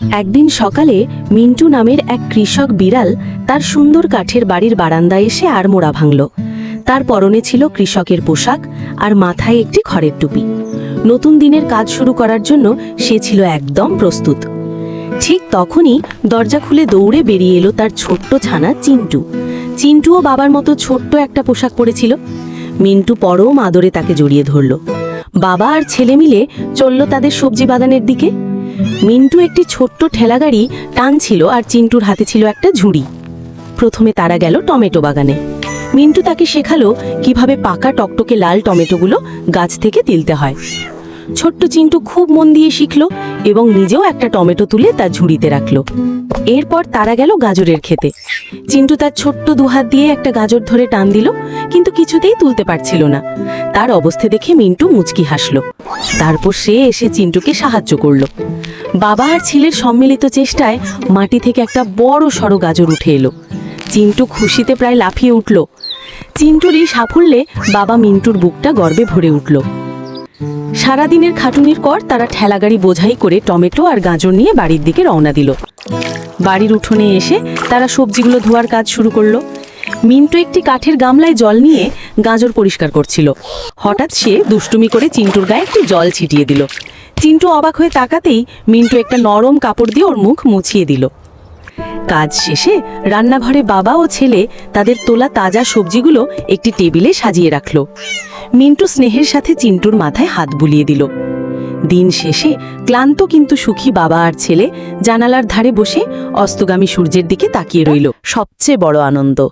একদিন সকালে মিন্টু নামের এক কৃষক বিড়াল তার সুন্দর কাঠের বাড়ির বারান্দায় এসে আড়মোড়া ভাঙল। তার পরনে ছিল কৃষকের পোশাক আর মাথায় একটি খড়ের টুপি। নতুন দিনের কাজ শুরু করার জন্য সে ছিল একদম প্রস্তুত। ঠিক তখনই দরজা খুলে দৌড়ে বেরিয়ে এলো তার ছোট্ট ছানা চিন্টু। চিন্টুও বাবার মতো ছোট্ট একটা পোশাক পরেছিল। মিন্টু পরম আদরে তাকে জড়িয়ে ধরল। বাবা আর ছেলে মিলে চলল তাদের সবজি বাগানের দিকে। মিন্টু একটি ছোট্ট ঠেলাগাড়ি টানছিল আর চিন্টুর হাতে ছিল একটা ঝুড়ি। প্রথমে তারা গেল টমেটো বাগানে। মিন্টু তাকে শেখালো কীভাবে পাকা টকটকে লাল টমেটোগুলো গাছ থেকে তুলতে হয়। ছোট্ট চিন্টু খুব মন দিয়ে শিখলো এবং নিজেও একটা টমেটো তুলে তার ঝুড়িতে রাখল। এরপর তারা গেল গাজরের খেতে চিন্টু তার ছোট্ট দুহাত দিয়ে একটা গাজর ধরে টান দিল, কিন্তু কিছুতেই তুলতে পারছিল না। তার অবস্থা দেখে মিন্টু মুচকি হাসলো। তারপর সে এসে চিন্টুকে সাহায্য করল। বাবা আর ছেলের সম্মিলিত চেষ্টায় মাটি থেকে একটা বড় সড়ো গাজর উঠে এলো। চিন্টু খুশিতে প্রায় লাফিয়ে উঠল। চিন্টুর এই সাফল্যে বাবা মিন্টুর বুকটা গর্বে ভরে উঠল। সারাদিনের খাটুনির পর তারা ঠেলাগাড়ি বোঝাই করে টমেটো আর গাজর নিয়ে বাড়ির দিকে রওনা দিল। বাড়ির উঠোনে এসে তারা সবজিগুলো ধোয়ার কাজ শুরু করল। মিন্টু একটি কাঠের গামলায় জল নিয়ে গাজর পরিষ্কার করছিল। হঠাৎ সে দুষ্টুমি করে চিন্টুর গায়ে একটু জল ছিটিয়ে দিল। চিন্টু অবাক হয়ে তাকাতেই মিন্টু একটা নরম কাপড় দিয়ে ওর মুখ মুছিয়ে দিল। কাজ শেষে রান্নাঘরে বাবা ও ছেলে তাদের তোলা তাজা সবজিগুলো একটি টেবিলে সাজিয়ে রাখল। মিন্টু স্নেহের সাথে চিন্টুর মাথায় হাত বুলিয়ে দিল। দিন শেষে ক্লান্ত কিন্তু সুখী বাবা আর ছেলে জানালার ধারে বসে অস্তগামী সূর্যের দিকে তাকিয়ে রইল। সবচেয়ে বড় আনন্দ।